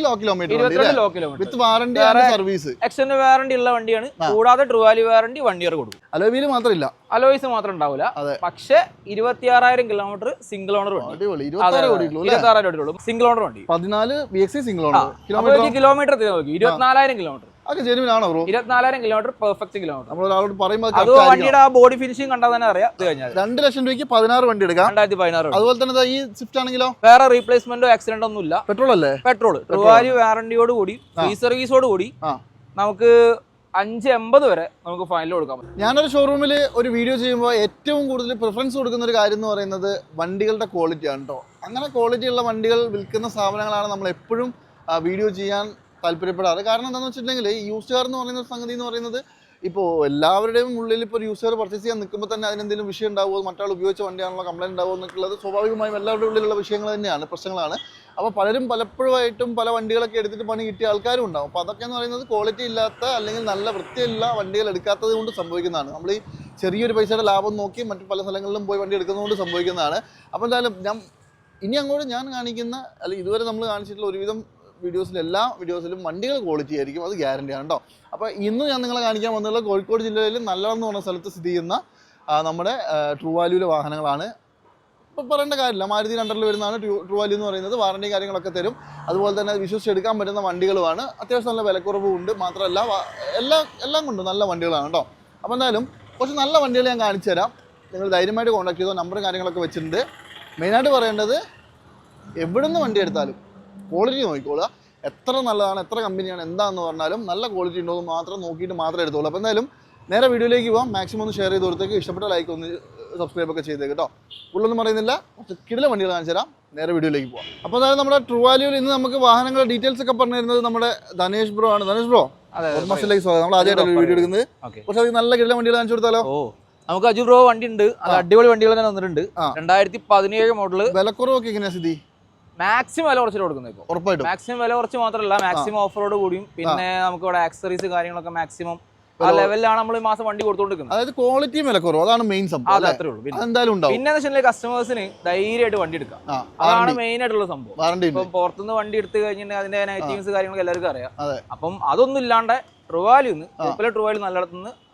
Law kilometre with warranty വേറെ- service extend warranty ഉള്ള വണ്ടിയാണ്. കൂടാതെ ട്രുവാലി വാറണ്ടി വൺ ഇയർ കൊടുക്കും. അലോയിൽ മാത്രമില്ല. അലോയ്സ് മാത്രം ഉണ്ടാവില്ല. പക്ഷെ ഇരുപത്തിയാറായിരം കിലോമീറ്റർ സിംഗിൾ ഓണർ വണ്ടി. ഇരുപത്തി സിംഗിൾ ഓണർ വണ്ടി. പതിനാല് സിംഗിൾ ഓണർ കിലോമീറ്റർ ഇരുപത്തിനാലായിരം കിലോമീറ്റർ അതൊക്കെ ജെനുവിൻ ആണോ ബ്രോ ഇരുപത്തിനാലായിരം കിലോമീറ്റർ പെർഫെക്റ്റ് കിലോമീറ്റർ നമ്മൾ ഒരാളോട് പറയുമ്പോൾ അത് അത്. വണ്ടിയുടെ ആ ബോഡി ഫിനിഷിംഗ് കണ്ടാൽ തന്നെ അറിയാം. ഇത് കഴിഞ്ഞാൽ രണ്ട് ലക്ഷം രൂപയ്ക്ക് പതിനാറ് വണ്ടി എടുക്കാം. രണ്ടായിരത്തി പതിനാറ് അതുപോലെ തന്നെ ഈ സ്വിഫ്റ്റ് ആണെങ്കിലോ? വേറെ റീപ്ലേസ്മെന്റോ ആക്സിഡന്റ് ഒന്നും ഇല്ല. പെട്രോൾ അല്ലേ? പെട്രോൾ ട്രുവാലി വാറണ്ടിയോട് കൂടി ഫ്രീ സർവീസോട് കൂടി. നമുക്ക് അഞ്ച് എൺപത് വരെ നമുക്ക് ഫൈനൽ കൊടുക്കാൻ പറ്റും. ഞാനൊരു ഷോറൂമിൽ ഒരു വീഡിയോ ചെയ്യുമ്പോൾ ഏറ്റവും കൂടുതൽ പ്രിഫറൻസ് കൊടുക്കുന്ന ഒരു കാര്യം എന്ന് പറയുന്നത് വണ്ടികളുടെ ക്വാളിറ്റിയാണ് കേട്ടോ അങ്ങനെ ക്വാളിറ്റിയുള്ള വണ്ടികൾ വിൽക്കുന്ന സ്ഥാപനങ്ങളാണ് നമ്മൾ എപ്പോഴും വീഡിയോ ചെയ്യാൻ താല്പര്യപ്പെടാറ്. കാരണം എന്താണെന്ന് വെച്ചിട്ടുണ്ടെങ്കിൽ ഈ യൂസ് എന്ന് പറയുന്ന സംഗതി എന്ന് പറയുന്നത് ഇപ്പോൾ എല്ലാവരുടെയും ഉള്ളിൽ ഇപ്പോൾ ഒരു യൂസ് കാർ പർച്ചേസ് ചെയ്യാൻ നിൽക്കുമ്പോൾ തന്നെ അതിനെന്തെങ്കിലും വിഷയം ഉണ്ടാവുമോ? മറ്റാൾ ഉപയോഗിച്ച വണ്ടിയാണല്ലോ കംപ്ലൈന്റ് ഉണ്ടാവുമോ എന്നൊക്കെയുള്ളത് സ്വാഭാവികമായും എല്ലാവരുടെ ഉള്ളിലുള്ള വിഷയങ്ങൾ തന്നെയാണ് പ്രശ്നങ്ങളാണ്. അപ്പോൾ പലരും പലപ്പോഴായിട്ടും പല വണ്ടികളൊക്കെ എടുത്തിട്ട് പണി കിട്ടിയ ആൾക്കാരും ഉണ്ടാവും. അപ്പോൾ അതൊക്കെ എന്ന് പറയുന്നത് ക്വാളിറ്റി ഇല്ലാത്ത അല്ലെങ്കിൽ നല്ല വൃത്തിയുള്ള വണ്ടികൾ എടുക്കാത്തത് കൊണ്ട് സംഭവിക്കുന്നതാണ്. നമ്മൾ ഈ ചെറിയൊരു പൈസയുടെ ലാഭം നോക്കി മറ്റു പല സ്ഥലങ്ങളിലും പോയി വണ്ടി എടുക്കുന്നതുകൊണ്ട് സംഭവിക്കുന്നതാണ്. അപ്പോൾ എന്തായാലും ഞാൻ ഇനി അങ്ങോട്ട് ഞാൻ കാണിക്കുന്ന അല്ലെങ്കിൽ ഇതുവരെ നമ്മൾ കാണിച്ചിട്ടുള്ള ഒരുവിധം വീഡിയോസിൽ എല്ലാ വീഡിയോസിലും വണ്ടികൾ ക്വാളിറ്റി ആയിരിക്കും. അത് ഗ്യാരണ്ടിയാണ് കേട്ടോ അപ്പോൾ ഇന്ന് ഞാൻ നിങ്ങളെ കാണിക്കാൻ വന്നുള്ള കോഴിക്കോട് ജില്ലയിൽ നല്ലതെന്ന് പറഞ്ഞ സ്ഥലത്ത് സ്ഥിതി ചെയ്യുന്ന നമ്മുടെ ട്രൂ വാല്യൂലെ വാഹനങ്ങളാണ്. ഇപ്പോൾ പറയേണ്ട കാര്യമില്ല. മാരുതി രണ്ടറിൽ വരുന്നതാണ്. ട്രൂ ട്രൂ വാല്യൂ എന്ന് പറയുന്നത് വാറണ്ടി കാര്യങ്ങളൊക്കെ തരും. അതുപോലെ തന്നെ വിശ്വസിച്ച് എടുക്കാൻ പറ്റുന്ന വണ്ടികളുമാണ്. അത്യാവശ്യം നല്ല വിലക്കുറവും ഉണ്ട് മാത്രമല്ല എല്ലാ എല്ലാം കൊണ്ടും നല്ല വണ്ടികളാണ് കേട്ടോ അപ്പോൾ എന്തായാലും കുറച്ച് നല്ല വണ്ടികൾ ഞാൻ കാണിച്ചു തരാം. നിങ്ങൾ ധൈര്യമായിട്ട് കോൺടാക്ട് ചെയ്തോ നമ്പറും കാര്യങ്ങളൊക്കെ വെച്ചിട്ടുണ്ട്. മെയിനായിട്ട് പറയേണ്ടത് എവിടെ നിന്ന് വണ്ടി എടുത്താലും ക്വാളിറ്റി നോക്കിക്കോളുക. എത്ര നല്ലതാണ് എത്ര കമ്പനിയാണ് എന്താണെന്ന് പറഞ്ഞാലും നല്ല ക്വാളിറ്റി ഉണ്ടോ എന്ന് മാത്രം നോക്കിയിട്ട് മാത്രമേ എടുത്തോളൂ അപ്പോൾ എന്തായാലും നേരെ വീഡിയോയിലേക്ക് പോകാം മാക്സിമം ഒന്ന് ഷെയർ ചെയ്ത് കൊടുത്തേക്ക്. ഇഷ്ടപ്പെട്ട ലൈക്ക് ഒന്ന് സബ്സ്ക്രൈബ് ഒക്കെ ചെയ്തേക്ക് കേട്ടോ. ഉള്ളൊന്നും പറയുന്നില്ല. കുറച്ച് കിടില വണ്ടികൾ കാണിച്ചു തരാം. നേരെ വീഡിയോയിലേക്ക് പോകാം അപ്പോൾ അതായത് നമ്മുടെ ട്രുവാലിയിൽ ഇന്ന് നമുക്ക് വാഹനങ്ങളുടെ ഡീറ്റെയിൽസ് ഒക്കെ പറഞ്ഞു തരുന്നത് നമ്മുടെ ധനേഷ് ബ്രോ ആണ്. ധനേഷ് ബ്രോ അതെ സ്വാഗതം നമ്മൾ ആദ്യമായിട്ടാണ് വീഡിയോ എടുക്കുന്നത്. കുറച്ച് അധികം നല്ല കിടില വണ്ടികൾ കാണിച്ചു കൊടുത്താലോ? ഓ നമുക്ക് അജു ബ്രോ വണ്ടി ഉണ്ട് അടിപൊളി വണ്ടികൾ തന്നെ വന്നിട്ടുണ്ട്. രണ്ടായിരത്തി പതിനേഴ് മോഡൽ വിലക്കുറവൊക്കെ എങ്ങനെയാ സ്ഥിതി? മാക്സിമം വില കുറച്ചിട്ട് കൊടുക്കുന്നത് ഇപ്പോൾ ഉറപ്പായിട്ടും. മാക്സിമം വില കുറച്ച് മാത്രമല്ല മാക്സിമം ഓഫറോട് റോഡ് കൂടിയും പിന്നെ നമുക്ക് ഇവിടെ ആക്സറീസ് കാര്യങ്ങളൊക്കെ മാക്സിമം ആ ലെവലിലാണ് നമ്മൾ ഈ മാസം വണ്ടി കൊടുത്തോണ്ടിരിക്കുന്നത്. അതായത് ക്വാളിറ്റിയും വിലക്കുറവ് അതാണ് മെയിൻ സംഭവം അതെ അത്രേ ഉള്ളൂ. പിന്നെ പിന്നെ വെച്ചിട്ടുണ്ടെങ്കിൽ കസ്റ്റമേഴ്സിന് ധൈര്യമായിട്ട് വണ്ടി എടുക്കാം. അതാണ് മെയിൻ ആയിട്ടുള്ള സംഭവം. ഇപ്പം പുറത്തുനിന്ന് വണ്ടി എടുത്തു കഴിഞ്ഞിട്ടുണ്ടെങ്കിൽ അതിന്റെ നെഗറ്റീവ്സ് കാര്യങ്ങളൊക്കെ എല്ലാവർക്കും അറിയാം. അപ്പം അതൊന്നും ഇല്ലാണ്ട് ട്രുവാലിന്ന് ട്രുവാലി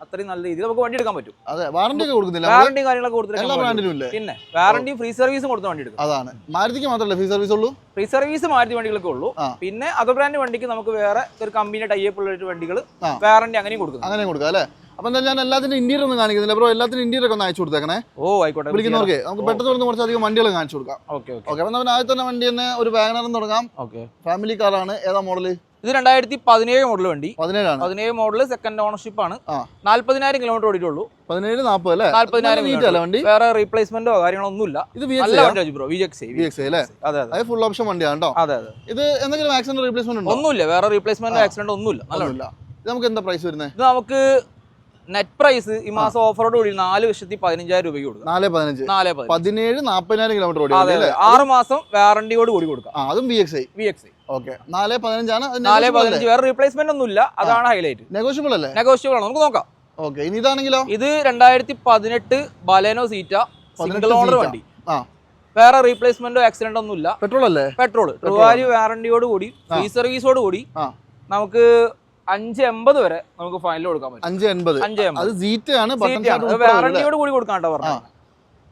അത്രയും നല്ല രീതിയിൽ നമുക്ക് വണ്ടി എടുക്കാൻ പറ്റും. അതെ വാറണ്ടി ഒക്കെ കൊടുക്കുന്നില്ല? വാറണ്ടി കാര്യങ്ങളൊക്കെ പിന്നെ വാറണ്ടിയും ഫ്രീ സർവീസും കൊടുത്ത വണ്ടി എടുക്കും. അതാണ്. മാരുതിക്ക് മാത്രമല്ല ഫ്രീ സർവീസ് ഉള്ളൂ? ഫ്രീ സർവീസ് മാരുതി വണ്ടികൾക്ക് ഉള്ളൂ. പിന്നെ അതർ ബ്രാൻഡ് വണ്ടിക്ക് നമുക്ക് വേറെ ഒരു കമ്പനി ടൈപ്പ് ഉള്ള വണ്ടികൾ. വാറണ്ടി അങ്ങനെയും കൊടുക്കും. അങ്ങനെ കൊടുക്കാം അല്ലേ? അപ്പൊ ഞാൻ എല്ലാത്തിനും ഇന്ത്യയിൽ ഒന്നും കാണിക്കുന്നില്ല. ബ്രോ എല്ലാത്തിനും ഇന്ത്യയിൽ ഒക്കെ ഒന്ന് അയച്ചു കൊടുത്തേക്കണേ. ഓ ആയിക്കോട്ടെ വിളിക്കുന്നവർക്ക് നമുക്ക് പെട്ടെന്ന് തുടർന്ന് കുറച്ചധികം വണ്ടികൾ കാണിച്ചു കൊടുക്കാം. Okay okay. അപ്പം നമ്മൾ ആദ്യത്തെ വണ്ടി തന്നെ ഒരു വാഗണറും തുടങ്ങാം. ഓക്കെ. ഫാമിലി കാറാണ് ഏതാ മോഡൽ ഇത് രണ്ടായിരത്തി പതിനേഴ് മോഡൽ വണ്ടി. പതിനേഴാണ്. പതിനേഴ് മോഡൽ സെക്കൻഡ് ഓണർഷിപ്പ് ആണ്. നാല്പതിനായിരം കിലോമീറ്റർ ഓടിയിട്ടുള്ളൂ. പതിനേഴ് നാൽപ്പത് അല്ലേ? നാല്പതിനായിരം മീറ്റർ അല്ലേ വണ്ടി വേറെ റീപ്ലേസ്മെന്റോ കാര്യങ്ങളോ ഒന്നുമില്ല ഇത് അതെ ഫുൾ ഓപ്ഷൻ വണ്ടിയാണ് അതെ അതെ. ഇത് എന്തെങ്കിലും ആക്സിഡന്റ് റീപ്ലേസ്മെന്റ് ഒന്നുമില്ല. വേറെ റീപ്ലേസ്മെന്റ് ആക്സിഡന്റ് ഒന്നുമില്ല. നല്ല നമുക്ക് എന്താ പ്രൈസ് വരുന്നത് ഇത് നമുക്ക് നെറ്റ് പ്രൈസ് ഈ മാസം ഓഫറോട് കൂടി നാല് ലക്ഷത്തി പതിനഞ്ചായിരം രൂപയ്ക്ക് കൊടുക്കാം. നാല് പതിനഞ്ച്. നാല് പതിനേഴ് നാൽപ്പതിനായിരം കിലോമീറ്റർ ഓടി ആറ് മാസം വാറണ്ടിയോട് കൂടി കൊടുക്കാം. അതും V X I V X okay. നാല് പതിനഞ്ചാണ്. നാല് പതിനഞ്ച്. വേറെ റീപ്ലേസ്മെന്റ് ഒന്നുമില്ല. അതാണ് ഹൈലൈറ്റ് നെഗോഷ്യബിൾ അല്ലേ? നെഗോഷ്യബിൾ ആണ്. നമുക്ക് നോക്കാം. ഓക്കെ. ഇനി ഇതാണെങ്കിലോ? ഇത് രണ്ടായിരത്തി പതിനെട്ട് ബലേനോ സീറ്റ. സിംഗിൾ ഓണർ വണ്ടി. വേറെ റീപ്ലേസ്മെന്റോ ആക്സിഡന്റ് ഒന്നുമില്ല പെട്രോൾ അല്ലേ? പെട്രോൾ ട്രുവാരി വാറണ്ടിയോട് കൂടി ഫ്രീ സർവീസോട് കൂടി. നമുക്ക് അഞ്ച് എൺപത് വരെ നമുക്ക് ഫൈനൽ കൊടുക്കാൻ പറ്റും. അഞ്ച് എൺപത്. അഞ്ച് എൺപത്. വാറണ്ടിയോട് കൂടി കൊടുക്കാൻ കേട്ടോ പറഞ്ഞത്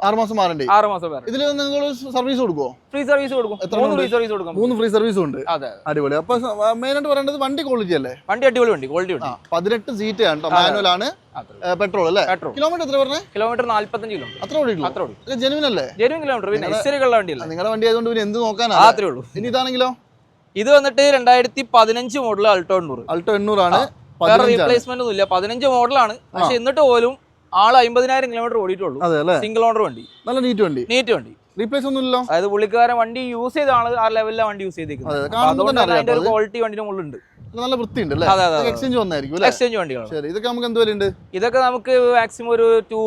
ആറ് മാസം വാറണ്ടി ആറുമാസം ഇതിൽ നിങ്ങൾ സർവീസ് കൊടുക്കുമോ ഫ്രീ സർവീസ് കൊടുക്കും. മൂന്ന് ഫ്രീ സർവീസ് കൊടുക്കും. മൂന്ന് ഫ്രീ സർവീസും ഉണ്ട്. അതെ അടിപൊളി. അപ്പൊ മെയിൻ ആയിട്ട് പറയേണ്ടത് വണ്ടി ക്വാളിറ്റി അല്ലേ? വണ്ടി അടിപൊളി വണ്ടി ക്വാളിറ്റി ഉണ്ട് വണ്ടി പതിനെട്ട് സീറ്റ് ആണ് മാനുവൽ ആണ്. പെട്രോൾ അല്ലേ? കിലോമീറ്റർ എത്ര പറഞ്ഞേ? കിലോമീറ്റർ നാല്പത്തഞ്ച് കിലോമീറ്റർ അത്ര ഓടി അത്ര ഓടി ജെനുവിൻ അല്ലേ? ജെനുവൻ കിലോമീറ്റർ പിന്നെ ഹിസ്റ്ററികളുള്ള വണ്ടിയല്ല? നിങ്ങളുടെ വണ്ടി ആയതുകൊണ്ട് പിന്നെ എന്ത് നോക്കാനാ? അത്രേ ഉള്ളൂ. ഇനി ഇതാണെങ്കിലോ? ഇത് വന്നിട്ട് രണ്ടായിരത്തി പതിനഞ്ച് മോഡൽ അൾട്ടോ എണ്ണൂറ്. അൾട്ടോ എണ്ണൂറാണ്. റീപ്ലേസ്മെന്റ് ഒന്നും ഇല്ല പതിനഞ്ച് മോഡലാണ് പക്ഷെ എന്നിട്ട് പോലും ആൾ അമ്പതിനായിരം കിലോമീറ്റർ ഓടിയിട്ടുള്ളൂ. സിംഗിൾ ഓണർ വണ്ടി. നല്ല നീറ്റ് വണ്ടി. നീറ്റ് വണ്ടി. റീപ്ലേസ് ഒന്നും ഇല്ലല്ലോ അതായത് പുള്ളിക്കാരൻ വണ്ടി യൂസ് ചെയ്ത ആൾ ആ ലെവലിലെ വണ്ടി യൂസ് ചെയ്തേക്കുന്നത്. അതുകൊണ്ട് അതിന്റെ ക്വാളിറ്റി വണ്ടിന്റെ മുകളിലുണ്ട്. നല്ല വൃത്തിയുണ്ട് അല്ലേ. എക്സ്ചേഞ്ച് വന്നായിരിക്കും എക്സ്ചേഞ്ച് വണ്ടികളാണ്. ശരി ഇതൊക്കെ നമുക്ക് എന്ത് വിലയുണ്ട്? ഇതൊക്കെ നമുക്ക് മാക്സിമം ഒരു ടു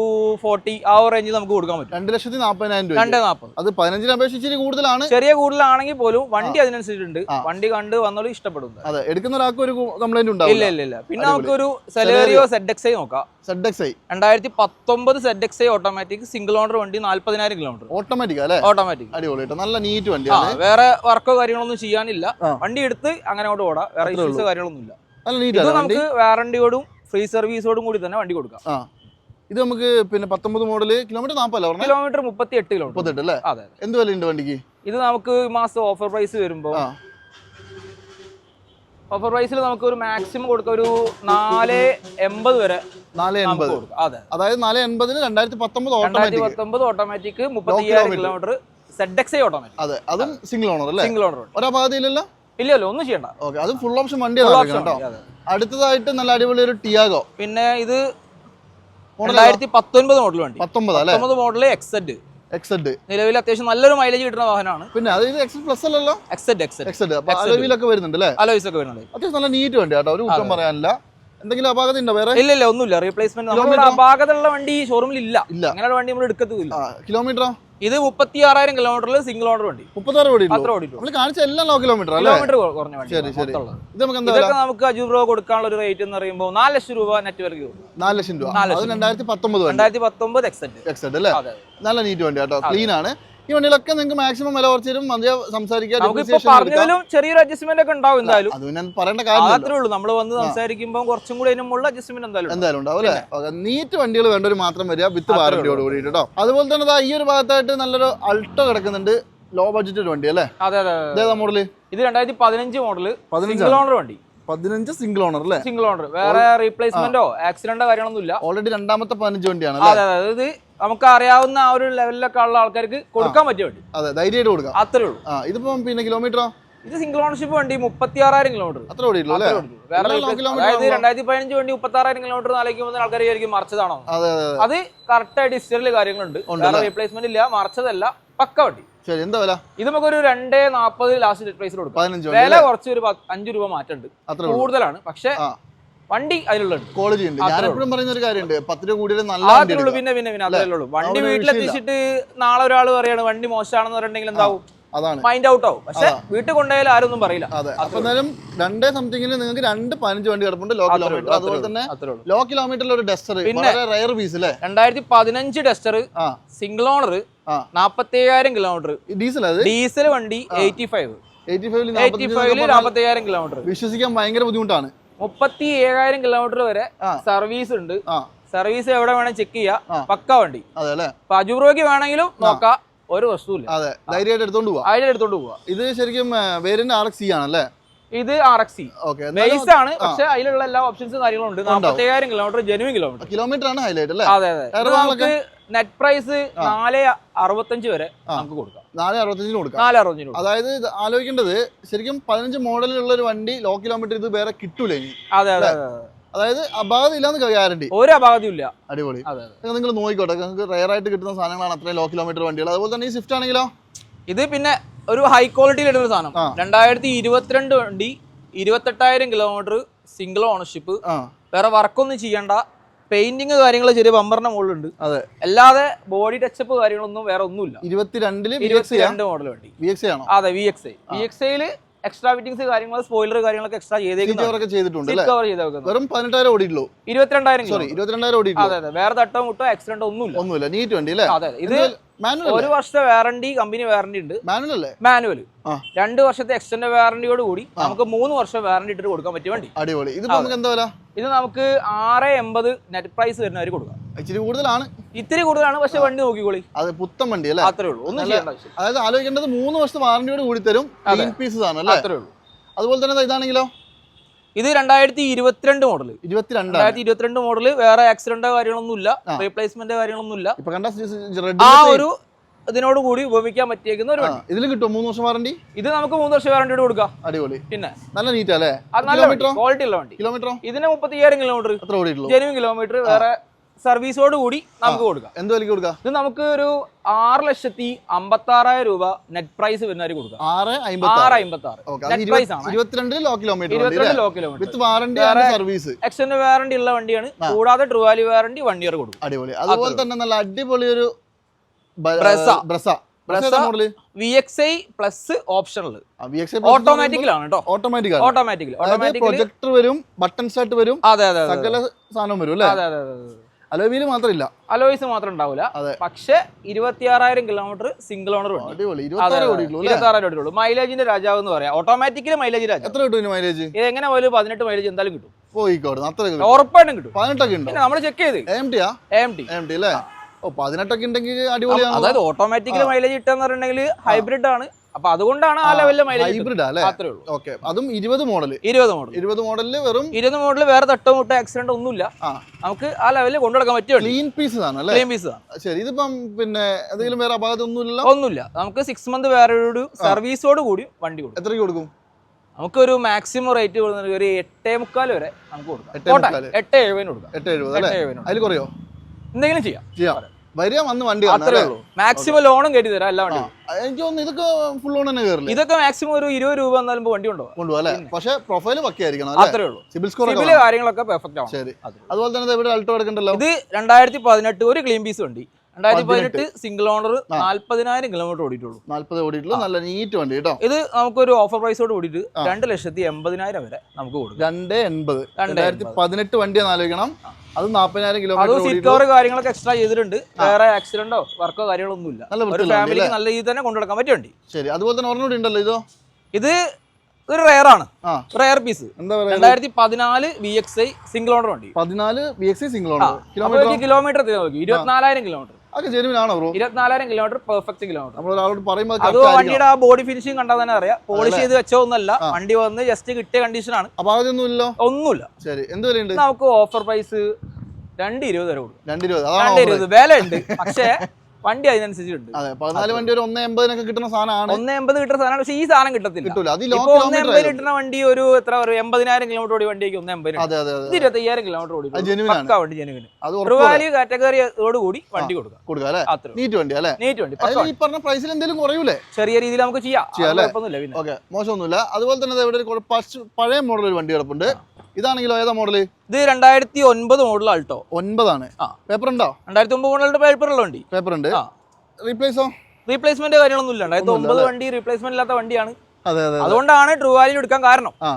ഫോർട്ടി ആ റേഞ്ചിൽ നമുക്ക് കൊടുക്കാൻ പറ്റും. രണ്ട് ലക്ഷത്തി നാൽപ്പതിനായിരം രൂപ രണ്ടേ നാൽപ്പത് അത് പതിനഞ്ചിന് അപേക്ഷിച്ച് കൂടുതലാണ്. ചെറിയ കൂടുതലാണെങ്കിൽ പോലും വണ്ടി അതിനനുസരിച്ചിട്ടുണ്ട്. വണ്ടി കണ്ട് വന്നോളൂ ഇഷ്ടപ്പെടും. അതെ എടുക്കുന്ന ഒരാൾക്ക് ഒരു കംപ്ലൈന്റ് ഇല്ല ഉണ്ടാവില്ല. ഇല്ല ഇല്ല പിന്നെ നമുക്കൊരു സെലേറിയോ സെഡ് എക്സ് ഐ നോക്കാം. സെഡ് എക്സ് ഐ രണ്ടായിരത്തി പത്തൊമ്പത് Z X I automatic single owner വണ്ടി നാല്പതിനായിരം കിലോമീറ്റർ ഓട്ടോമാറ്റിക് അല്ലേ? ഓട്ടോമാറ്റിക് അടിപൊളി നല്ല നീറ്റ് വണ്ടിയാണ്. വേറെ വർക്കോ കാര്യങ്ങളൊന്നും ചെയ്യാനില്ല. വണ്ടി എടുത്ത് അങ്ങനെ അങ്ങോട്ട് ഓടാം. വേറെ കാര്യങ്ങളൊന്നും നല്ല ഇത് നമുക്ക് വാറണ്ടിയോടും ഫ്രീ സർവീസോടും കൂടി തന്നെ വണ്ടി കൊടുക്കാം. ഇത് നമുക്ക് പിന്നെ പത്തൊമ്പത് മോഡൽ കിലോമീറ്റർ നാൽപ്പതല്ല കിലോമീറ്റർ മുപ്പത്തി എട്ട് കിലോമീറ്റർ അല്ലേ? അതെ എന്ത് വിലയുണ്ട് വണ്ടിക്ക്? ഇത് നമുക്ക് ഈ മാസം ഓഫർ പ്രൈസ് വരുമ്പോൾ ഓഫർ പ്രൈസിൽ നമുക്ക് ഒരു മാക്സിമം കൊടുക്കാം. ഒരു നാല് എൺപത് വരെ നാല് എൺപത്. അതായത് നാല് എൺപതിന് രണ്ടായിരത്തി പത്തൊമ്പത് രണ്ടായിരത്തി ഓട്ടോമാറ്റിക് പത്തൊമ്പത് ഓട്ടോമാറ്റിക് മുപ്പത്തി. കിലോമീറ്റർ സെഡ് എക്സ് ഓട്ടോമാറ്റിക് അതെ അതും സിംഗിൾ ഓണർ അല്ലേ? സിംഗിൾ ഓണർ ഒരാ ഒരപാധിയില്ലല്ലോ ഇല്ലല്ലോ ഒന്നും ചെയ്യണ്ട. ഓക്കെ അത് ഫുൾ ഓപ്ഷൻ വണ്ടിയാണ് കേട്ടോ. വണ്ടി, അടുത്തതായിട്ട് നല്ല അടിപൊളി ഒരു ടിയാഗോ പിന്നെ ഇത് രണ്ടായിരത്തി പത്തൊൻപത് മോഡൽ വണ്ടി. പത്തൊമ്പത് മോഡൽ എക്സെഡ് എക്സെഡ് നിലവിൽ അത്യാവശ്യം നല്ലൊരു മൈലേജ് കിട്ടുന്ന വാഹനമാണ്. പിന്നെ അത് ഇത് എക്സഡ് പ്ലസ് അല്ലല്ലോ? എക്സെഡ് എക്സെഡ് എക്സഡ് അലോയിലൊക്കെ വരുന്നുണ്ട് അല്ലേ? അലോയ്സ് ഒക്കെ വരുന്നുണ്ട്. അത്യാവശ്യം നല്ല നീറ്റ് വണ്ടി കേട്ടോ. ഒരു കുറ്റം പറയാനില്ല. എന്തെങ്കിലും അപാകത ഉണ്ടോ വേറെ? ഇല്ല ഇല്ല ഒന്നുമില്ല. റീപ്ലേസ്മെന്റ്? അപാകതയുള്ള വണ്ടി ഷോറൂമിൽ ഇല്ല. ഇല്ല. അങ്ങനെയുള്ള വണ്ടി നമ്മൾ എടുക്കത്തില്ല കിലോമീറ്ററോ ഇത് മുപ്പത്തി ആറായിരം കിലോമീറ്ററിൽ സിംഗിൾ ഓർഡർ വണ്ടി. കിലോമീറ്റർ കുറഞ്ഞ ഇതൊക്കെ നമുക്ക് അജു ബ്രോ കൊടുക്കാനുള്ള ഒരു റേറ്റ് എന്ന് പറയുമ്പോൾ നാല് ലക്ഷം രൂപ നെറ്റ് വർക്ക് നാല് ലക്ഷം രൂപ. രണ്ടായിരത്തി പത്തൊമ്പത് എക്സെറ്റ് രണ്ടായിരത്തി പത്തൊമ്പത് എക്സെന്റ് എക്സഡ് അല്ലേ? നല്ല നീറ്റ് വണ്ടി കേട്ടോ. ക്ലീൻ ആണ്. ഈ വണ്ടികളൊക്കെ നിങ്ങൾക്ക് മാക്സിമം വില കുറച്ചും മന്ത്രിയെ സംസാരിക്കാം. ചെറിയൊരു അഡ്ജസ്റ്റ്മെന്റ് ഒക്കെ ഉണ്ടാവും എന്തായാലും. അത് പിന്നെ പറയേണ്ട ഉള്ളൂ. നമ്മൾ വന്ന് സംസാരിക്കുമ്പോൾ കുറച്ചും കൂടി അതിനുള്ള അഡ്ജസ്റ്റ്മെന്റ് എന്തായാലും. എന്തായാലും ഉണ്ടാവും അല്ലേ? നീറ്റ് വണ്ടികൾ വേണ്ടവർ മാത്രം വരിക വിത്ത് വാറന്റിയോട് കൂടിയിട്ട് കേട്ടോ. അതുപോലെ തന്നെ ഈ ഒരു ഭാഗത്തായിട്ട് നല്ലൊരു അൾട്ടോ കിടക്കുന്നുണ്ട്. ലോ ബഡ്ജറ്റ് വണ്ടി അല്ലേ? അതെ അതെ മോഡൽ ഇത് രണ്ടായിരത്തി പതിനഞ്ച് മോഡൽ പതിനഞ്ച് സിംഗിൾ ഓണർ വണ്ടി. പതിനഞ്ച് സിംഗിൾ ഓണർ അല്ലേ? സിംഗിൾ ഓണർ വേറെ റീപ്ലേസ്മെന്റോ ആക്സിഡന്റോ കാര്യങ്ങളൊന്നും ഇല്ല ഓൾറെഡി രണ്ടാമത്തെ പതിനഞ്ച് വണ്ടിയാണ് അതെ അതെ. ഇത് നമുക്ക് അറിയാവുന്ന ആ ഒരു ലെവലിലൊക്കെ ഉള്ള ആൾക്കാർക്ക് കൊടുക്കാൻ പറ്റിയ വണ്ടി. അതെ ധൈര്യമായിട്ട് കൊടുക്കാം. അത്രേ ഉള്ളൂ. ആ ഇതിപ്പം പിന്നെ കിലോമീറ്ററോ ഇത് സിംഗിൾ ഓണർഷിപ്പ് വണ്ടി മുപ്പത്തി ആറായിരം കിലോമീറ്റർ അത്ര അല്ലേ അതായത് രണ്ടായിരത്തി പതിനഞ്ച് വണ്ടി മുപ്പത്തി ആറായിരം കിലോമീറ്റർ നാലേക്കുമ്പോൾ ആൾക്കാർ വിചാരിക്കും മറിച്ചതാണോ അതെ കറക്റ്റ് ആയിട്ട് ഹിസ്റ്ററിൽ കാര്യങ്ങളുണ്ട്. റീപ്ലേസ്മെന്റ് ഇല്ല മറിച്ചതല്ല പക്ക വണ്ടി. ശരി എന്താ വില? ഇത് നമുക്ക് ഒരു രണ്ടേ നാൽപ്പത് ലാസ്റ്റ് പ്രൈസിൽ കൊടുക്കാം. വില കുറച്ച് ഒരു അഞ്ച് രൂപ മാറ്റമുണ്ട്. കൂടുതലാണ്. പക്ഷേ വണ്ടി അതിലുള്ളത് ക്വാളിറ്റി ഉണ്ട്. ഞാൻ എപ്പോഴും പറയുന്ന ഒരു കാര്യമുണ്ട്. പത്ത് രൂപ കൂടിയത് നല്ല എടുക്കുക. പിന്നെ പിന്നെ പിന്നെ അതേ ഉള്ളൂ. വണ്ടി വീട്ടിലെത്തിച്ചിട്ട് നാളെ ഒരാൾ പറയാണ് വണ്ടി മോശമാണെന്ന് പറഞ്ഞിട്ടുണ്ടെങ്കിൽ എന്താവും അതാണ്. മൈൻഡ് ഔട്ട് ആവും. പക്ഷെ വീട്ടിൽ കൊണ്ടുപോയാൽ ആരൊന്നും പറയില്ല. അതെ. അപ്പൊ രണ്ടേ സംതിങ്ങിൽ നിങ്ങൾക്ക് രണ്ട് പതിനഞ്ച് വണ്ടി കിടപ്പുണ്ട്. ലോ കിലോമീറ്റർ അതുപോലെ തന്നെ ലോ കിലോമീറ്ററിൽ ഒരു ഡസ്റ്റർ പിന്നെ- റയർ പീസ് അല്ലേ രണ്ടായിരത്തി പതിനഞ്ച് ഡസ്റ്റർ സിംഗിൾ ഓണർ നാപ്പത്തി അയ്യായിരം കിലോമീറ്റർ ഡീസൽ ഡീസൽ വണ്ടി eighty five eighty five eighty ഫൈവിൽ നാപ്പത്തി അയ്യായിരം കിലോമീറ്റർ വിശ്വസിക്കാൻ ഭയങ്കര ബുദ്ധിമുട്ടാണ്. മുപ്പത്തി ഏഴായിരം കിലോമീറ്റർ വരെ സർവീസ് ഉണ്ട്. സർവീസ് എവിടെ വേണേ ചെക്ക് ചെയ്യാ. പക്ക വണ്ടി. അപ്പൊ അജൂറോയ്ക്ക് വേണമെങ്കിലും നോക്കാം. ഒരു വസ്തുവില്ല. അതെ. ധൈര്യമായിട്ട് എടുത്തോണ്ട് പോവാം. അതിൽ എടുത്തോണ്ട് പോവാ. ഇത് ശരിക്കും വേരിയന്റ് ആർ എക്സ് ആണല്ലേ? ഇത് ആർ എക്സ് ബേസ് ആണ് പക്ഷെ അതിലുള്ള എല്ലാ ഓപ്ഷൻസും കാര്യങ്ങളും ഉണ്ട്. നാൽപ്പത്തേഴായിരം കിലോമീറ്റർ ജനുവൻ കിലോമീറ്റർ കിലോമീറ്റർ ആണ് ഹൈലൈറ്റ് അല്ലേ? അതെ അതെ. നമുക്ക് നെറ്റ് പ്രൈസ് നാല് അറുപത്തഞ്ച് വരെ നമുക്ക് കൊടുക്കാം. നാല് അറുപത്തഞ്ചിന് കൊടുക്കാം. നാല് അറുപത്തഞ്ച് അതായത് ആലോചിക്കേണ്ടത് ശരിക്കും പതിനഞ്ച് മോഡലിലുള്ള ഒരു വണ്ടി ലോ കിലോമീറ്റർ ഇത് വേറെ കിട്ടൂല ഇനി? അതെ അതെ അതെ അതെ. അതായത് അപാകത ഇല്ലാന്ന് ഗ്യാരണ്ടി ഒരു അപാകതയും ഇല്ല. അടിപൊളി. നിങ്ങൾ നോക്കിക്കോട്ടെ. നിങ്ങൾക്ക് റയർ ആയിട്ട് കിട്ടുന്ന സാധനങ്ങളാണ് അത്രയും ലോ കിലോമീറ്റർ വണ്ടികൾ. അതുപോലെ തന്നെ ഈ സ്വിഫ്റ്റ് ആണെങ്കിലോ? ഇത് പിന്നെ ഒരു ഹൈ ക്വാളിറ്റിയിൽ ഇടുന്ന സാധനം. രണ്ടായിരത്തി ഇരുപത്തിരണ്ട് വണ്ടി ഇരുപത്തെട്ടായിരം കിലോമീറ്റർ സിംഗിൾ ഓണർഷിപ്പ് വേറെ വർക്കൊന്നും ചെയ്യണ്ട. പെയിന്റിങ് കാര്യങ്ങൾ ചെറിയ ബമ്പറിന്റെ മുകളിലുണ്ട്. അതെ. അല്ലാതെ ബോഡി ടച്ചപ്പ് കാര്യങ്ങളൊന്നും വേറെ ഒന്നുമില്ല. ഇരുപത്തിരണ്ടിൽ ഇരുപത്തിരണ്ട് മോഡൽ വണ്ടി. വി എക്സ് ആണോ? അതെ V X I V X ഐയിൽ എക്സ്ട്രാ ഫിറ്റിംഗ്സ് കാര്യങ്ങൾ സ്പോയിലർ കാര്യങ്ങളൊക്കെ എക്സ്ട്രാ സീറ്റ് ചെയ്തേക്കുന്നത് കവറൊക്കെ ചെയ്തിട്ടുണ്ട് അല്ലേ? കവർ ചെയ്ത് വെക്കുന്നത് വെറും പതിനെട്ടായിരം ഓടിയിട്ടുള്ളൂ. ഇരുപത്തിരണ്ടായിരം സോറി ഇരുപത്തിരണ്ടായിരം അതെ അതെ. വേറെ തട്ടോ മുട്ടോ ആക്സിഡന്റ് ഒന്നുമില്ല. ഒന്നുമില്ല. നീറ്റ് വണ്ടി അല്ലേ? അതെ. ഇത് ഒരു വർഷത്തെ വാറണ്ടി കമ്പനി വാറണ്ടി ഉണ്ട്. മാനുവൽ അല്ലേ മാനുവൽ രണ്ട് വർഷത്തെ എക്സ്റ്റൻഡ് വാറണ്ടിയോട് കൂടി നമുക്ക് മൂന്ന് വർഷം വാറണ്ടി ഇട്ടിട്ട് കൊടുക്കാൻ പറ്റിയ വണ്ടി. അടിപൊളി. ഇത് നമുക്ക് എന്താ വില? ഇത് നമുക്ക് ആറ് എൺപത് നെറ്റ് പ്രൈസ് വരുന്നവർ കൊടുക്കാം. ഇച്ചിരി കൂടുതലാണ്. ഇത്തിരി കൂടുതലാണ് പക്ഷെ വണ്ടി നോക്കിക്കോളി. അത് പുത്തൻ വണ്ടി അല്ലേ? അത്രേ ഉള്ളൂ. ഒന്നും ചെയ്യേണ്ട അതായത് ആലോചിക്കേണ്ടത് മൂന്ന് വർഷത്തെ വാറണ്ടിയോട് കൂടി തരും. പീസസ് ആണ് അല്ലേ? അത്രേ ഉള്ളൂ. അതുപോലെ തന്നെ ഇതാണെങ്കിലോ? ഇത് രണ്ടായിരത്തി ഇരുപത്തിരണ്ട് മോഡൽ രണ്ടായിരത്തി ഇരുപത്തിരണ്ട് മോഡൽ വേറെ ആക്സിഡന്റോ കാര്യങ്ങളൊന്നും ഇല്ല റീപ്ലേസ്മെന്റ് കാര്യങ്ങളൊന്നും ഇല്ല ആ ഒരു ഇതിനോട് കൂടി ഉപയോഗിക്കാൻ പറ്റിയേക്കുന്ന ഒരു വണ്ടി. ഇതിലും കിട്ടുമോ മൂന്ന് വർഷം വാറണ്ടി ഇത് നമുക്ക് മൂന്ന് വർഷം വാറണ്ടിയോട് കൊടുക്കാം. അടിപൊളി. പിന്നെ. നല്ല നീറ്റ് അല്ലേ? നല്ല ക്വാളിറ്റി ഉള്ള വണ്ടി. കിലോമീറ്റർ ഇതിന് മുപ്പത്തി അയ്യായിരം കിലോമീറ്റർ ജെനുവിൻ കിലോമീറ്റർ വേറെ സർവീസോട് കൂടി നമുക്ക് കൊടുക്കാം. എന്ത് വിലക്ക് കൊടുക്കാം? ഇത് നമുക്ക് ഒരു ആറ് ലക്ഷത്തി അമ്പത്തി ആറായിരം രൂപ നെറ്റ് പ്രൈസ് വരുന്നവർ കൊടുക്കാം. ആറ് അമ്പത്തി ആറ് അമ്പത്തി ആറ് ഓക്കെ നെറ്റ് പ്രൈസ് ആണ്. ഇരുപത്തിരണ്ടിൽ ലോ കിലോമീറ്റർ ഇരുപത്തിരണ്ട് low kilometre with warranty service extend warranty ഉള്ള വണ്ടിയാണ്. കൂടാതെ ട്രുവാലി വാറണ്ടി വൺ ഇയർ കൊടുക്കും. അടിപൊളി. അതുപോലെ തന്നെ നല്ല അടിപൊളി ഒരു Brezza. V X I plus optional ഓട്ടോമാറ്റിക്കലാണ് കേട്ടോ. ഓട്ടോമാറ്റിക് ഓട്ടോമാറ്റിക്കൽ ഓട്ടോമാറ്റിക്കലി പ്രൊജക്ടർ വരും ബട്ടൺ ആയിട്ട് വരും അതെ അതെ അതെ സകല സാധനം വരും അല്ലേ? അതെ അതെ അതെ. അലോവീൽ മാത്രമില്ല. അലോയ്സ് മാത്രം ഉണ്ടാവില്ല പക്ഷെ ഇരുപത്തിയാറായിരം കിലോമീറ്റർ സിംഗിൾ ഓണർ വണ്ടി അടിപൊളി. ഇരുപത്തി ആറ് ഓടിയുള്ളൂ അല്ലേ? ഇരുപത്തി ആറായിരം ഓടിയുള്ളൂ മൈലേജിന്റെ രാജാവ് എന്ന് പറയാം. ഓട്ടോമാറ്റിക്കലി മൈലേജ് രാജാവ്. എത്ര കിട്ടും മൈലേജ് ഇത് എങ്ങനെ പോലും പതിനെട്ട് മൈലേജ് എന്തായാലും കിട്ടും. ഉറപ്പായിട്ടും കിട്ടും. പതിനെട്ടൊക്കെ നമ്മൾ ചെക്ക് ചെയ്ത്. എം ടിയാ എം ടി എം ടി അല്ലേ ഓ പതിനെട്ടൊക്കെ ഉണ്ടെങ്കിൽ അടിപൊളിയാണ് അതായത് ഓട്ടോമാറ്റിക്കലി മൈലേജ് കിട്ടുക പറഞ്ഞിട്ടുണ്ടെങ്കിൽ ഹൈബ്രിഡ് ആണ്. അപ്പൊ അതുകൊണ്ടാണ് ആ ലെവലിൽ മൈലേജ് ഹൈബ്രിഡ് അല്ലേ? അത്രേ ഉള്ളൂ. ഓക്കെ അതും ഇരുപത് മോഡൽ ഇരുപത് മോഡൽ ഇരുപത് മോഡലിൽ വെറും ഇരുപത് മോഡൽ വേറെ തട്ടോ മുട്ടോ ആക്സിഡന്റ് ഒന്നുമില്ല. നമുക്ക് ആ ലെവലിൽ കൊണ്ടുനടക്കാൻ പറ്റും ക്ലീൻ പീസ് ആണ് അല്ലേ? ക്ലീൻ പീസ് ആണ്. ശരി ഇതിപ്പം പിന്നെ എന്തെങ്കിലും വേറെ അപാകത ഒന്നുമില്ലല്ലോ? ഒന്നുമില്ല. നമുക്ക് സിക്സ് മന്ത് വേറെ ഒരു സർവീസോട് കൂടി വണ്ടി കൊടുക്കും. എത്രയ്ക്ക് കൊടുക്കും? നമുക്കൊരു മാക്സിമം റേറ്റ് കൊടുക്കുന്നത് ഒരു എട്ടേ മുക്കാൽ വരെ നമുക്ക് കൊടുക്കാം. എട്ട് എഴുപതിന് കൊടുക്കാം. എട്ട് എഴുപത് അതിൽ കുറയോ? എന്തെങ്കിലും ചെയ്യാം. ചെയ്യാം. വരിക വന്ന് വണ്ടി കാണാം അത്രേ ഉള്ളൂ. മാക്സിമം ലോണും കയറ്റി തരാം എല്ലാ ആ, വണ്ടിയും. എനിക്ക് തോന്നുന്നു ഇതൊക്കെ ഫുൾ ഓൺ തന്നെ കയറില്ല? ഇതൊക്കെ മാക്സിമം ഒരു ഇരുപത് രൂപ എന്നാലും വണ്ടി ഉണ്ടോ കൊണ്ടുപോകാം അല്ലേ? പക്ഷേ പ്രൊഫൈൽ അല്ലേ? അത്രേ ഉള്ളൂ. സിബിൽ സ്കോർ സിബിൽ കാര്യങ്ങളൊക്കെ പെർഫെക്റ്റ് ശരി. അതുപോലെ തന്നെ ഇവിടെ അൾട്ടോ എടുക്കണ്ടല്ലോ? ഇത് രണ്ടായിരത്തി പതിനെട്ട് ഒരു ക്ലീൻ പീസ് വണ്ടി. രണ്ടായിരത്തി പതിനെട്ട്. സിംഗിൾ ഓണർ നാല്പതിനായിരം കിലോമീറ്റർ ഓടിയിട്ടുള്ളൂ. നാല്പത് ഓടിയിട്ടുള്ളൂ. നല്ല നീറ്റ് വണ്ടി കേട്ടോ. ഇത് നമുക്കൊരു ഓഫർ പ്രൈസോട് കൂടിയിട്ട് രണ്ട് ലക്ഷത്തി എൺപതിനായിരം വരെ നമുക്ക് കൊടുക്കും. രണ്ട് എൺപത്. രണ്ട് രണ്ടായിരത്തി പതിനെട്ട് വണ്ടി ആലോചിക്കണം. അത് നാൽപ്പതിനായിരം കിലോമീറ്റർ സീറ്റ് കവർ കാര്യങ്ങളൊക്കെ എക്സ്ട്രാ ചെയ്തിട്ടുണ്ട്. വേറെ ആക്സിഡന്റോ വർക്കോ കാര്യങ്ങളോ ഒന്നുമില്ല. നല്ല ഫാമിലിക്ക് നല്ല രീതിയിൽ തന്നെ കൊണ്ടുനടക്കാൻ പറ്റിയ വണ്ടി. ശരി. അതുപോലെ തന്നെ ഒരെണ്ണം ഉണ്ടല്ലോ ഇതോ? ഇത് ഒരു റെയർ ആണ്. റയർ പീസ് രണ്ടായിരത്തി പതിനാല് V X I single owner വണ്ടി. പതിനാല് V X I single owner kilometre ഈ കിലോമീറ്റർ നോക്കി ഇരുപത്തിനാലായിരം കിലോമീറ്റർ അതൊക്കെ ജെനുവിൻ ആണോ ബ്രോ ഇരുപത്തിനാലായിരം കിലോമീറ്റർ പെർഫെക്റ്റ് കിലോമീറ്റർ നമ്മൾ ഒരാളോട് പറയുമ്പോൾ അത്. വണ്ടിയുടെ ആ ബോഡി ഫിനിഷിംഗ് കണ്ടാൽ തന്നെ അറിയാം. പോളിഷ് ചെയ്ത് വെച്ചോ ഒന്നല്ല വണ്ടി വന്ന് ജസ്റ്റ് കിട്ടിയ കണ്ടീഷനാണ് അപ്പൊ അതൊന്നും ഒന്നുമില്ല. ശരി. എന്ത് വിലയുണ്ട്? നമുക്ക് ഓഫർ പ്രൈസ് രണ്ട് ഇരുപത് വരെ കൊടുക്കും. രണ്ട് ഇരുപത്. വില ഉണ്ട് പക്ഷേ വണ്ടി അതിനനുസരിച്ചിട്ടുണ്ട്. അതെ പതിനാല് വണ്ടി ഒരു ഒന്ന് എൺപതിനൊക്കെ കിട്ടുന്ന സാധനമാണ്. ഒന്ന് എൺപത് കിട്ടുന്ന സാധനമാണ് പക്ഷേ ഈ സാധനം കിട്ടത്തില്ല. കിട്ടൂല. അത് ലോ ഇപ്പൊ ഒന്ന് കിലോമീറ്റർ എൺപത് കിട്ടുന്ന വണ്ടി ഒരു എത്ര ഒരു എൺപതിനായിരം കിലോമീറ്റർ ഓടി വണ്ടിക്ക് ഒന്ന് എൺപത് അതെ കിലോമീറ്റർ ഓടി ആണ്. വണ്ടി ജനുവിന് അത് ഉറപ്പ് ട്രുവാലി കാറ്റഗറിയോട് കൂടി വണ്ടി കൊടുക്കാം. കൊടുക്കുക അല്ലേ? നീറ്റ് വണ്ടി അല്ലേ? നീറ്റ് വണ്ടി പക്ക അതിൽ ഈ പറഞ്ഞ പ്രൈസിൽ എന്തെങ്കിലും കുറയൂലേ? ചെറിയ രീതിയിൽ നമുക്ക് ചെയ്യാം? കുഴപ്പമൊന്നുമില്ല ഓക്കെ മോശമൊന്നുമില്ല. അതുപോലെ തന്നെ ഇവിടെ പഴയ മോഡൽ ഒരു വണ്ടി കിടപ്പുണ്ട്. ഇതാണെങ്കിലോ ഏതാ മോഡൽ ഇത് രണ്ടായിരത്തി ഒൻപത് മോഡൽ ആൾട്ടോ ഒൻപതാണ്. ആ. പേപ്പർ ഉണ്ടോ രണ്ടായിരത്തി ഒമ്പത് മോഡലിന്റെ പേപ്പറുള്ള വണ്ടി. പേപ്പർ ഉണ്ട് റീപ്ലേസോ? റീപ്ലേസ്മെന്റ് കാര്യങ്ങളൊന്നും ഇല്ല രണ്ടായിരത്തി ഒമ്പത് വണ്ടി റീപ്ലേസ്മെന്റ് ഇല്ലാത്ത വണ്ടിയാണ്. അതെ അതെ അതുകൊണ്ടാണ് ട്രുവാലിന് എടുക്കാൻ കാരണം. ആ.